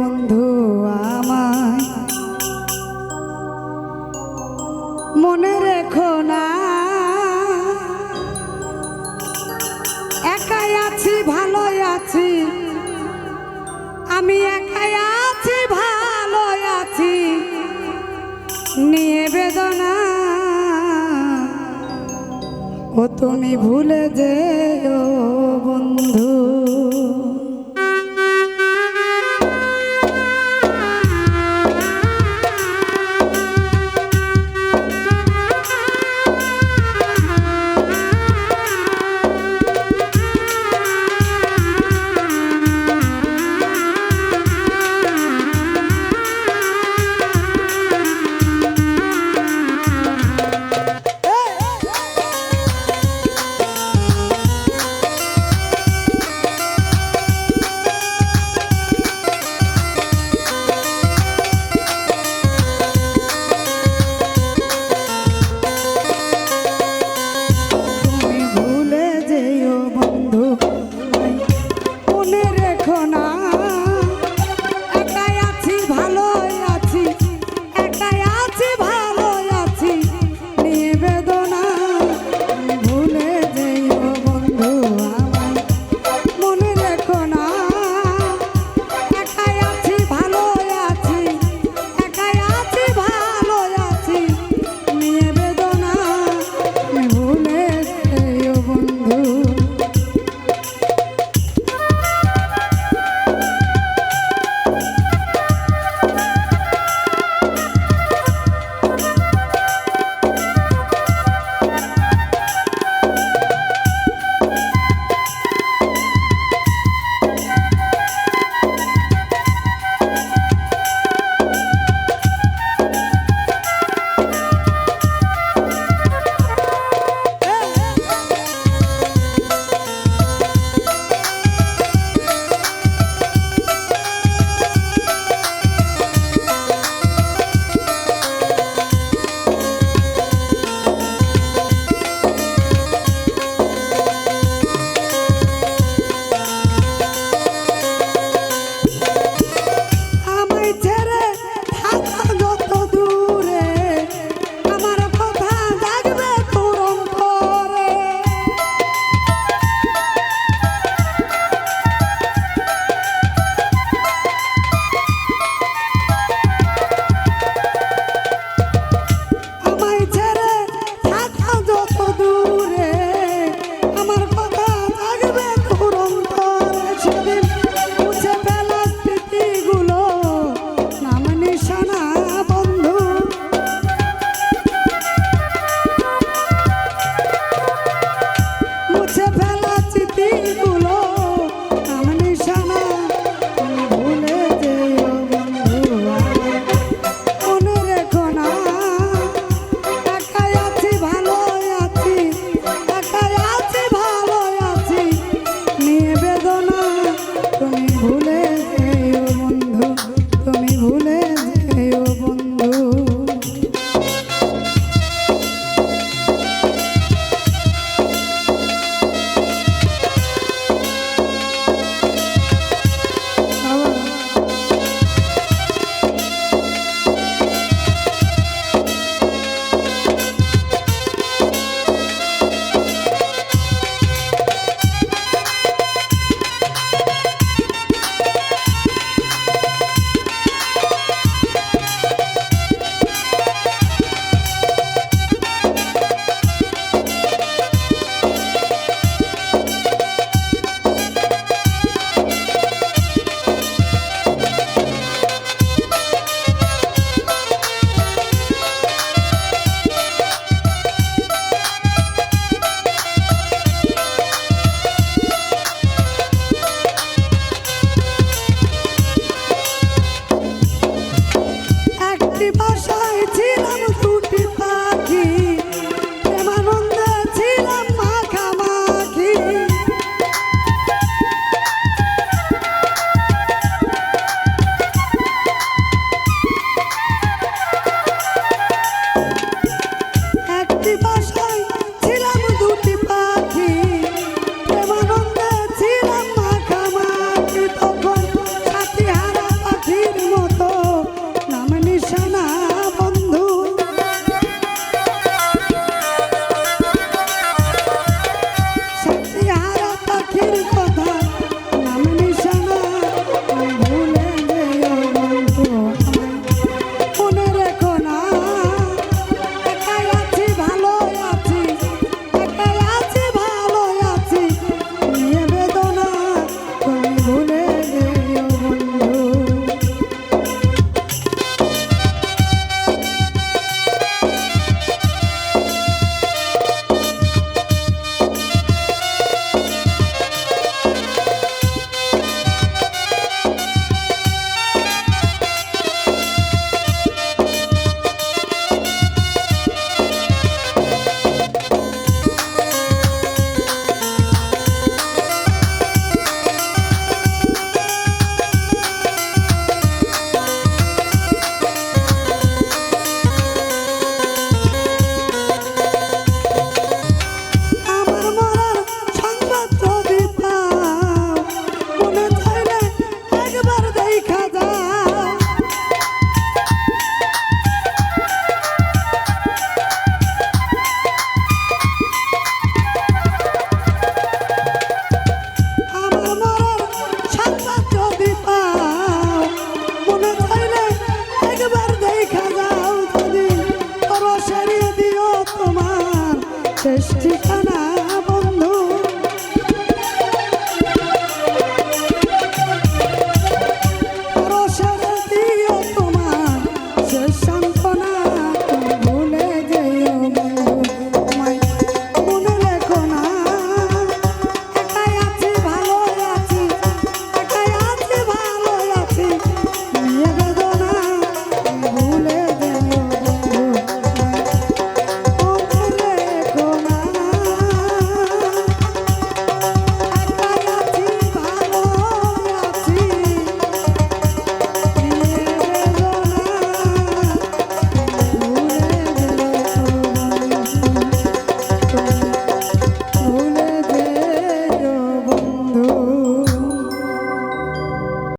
বন্ধু আমায়। মনে রেখো না। একাই আছি, ভালোই আছি। আমি একাই আছি, ভালোই আছি। নিয়ে বেদনা। ও তুমি ভুলে যেও বন্ধু। ঠিকানা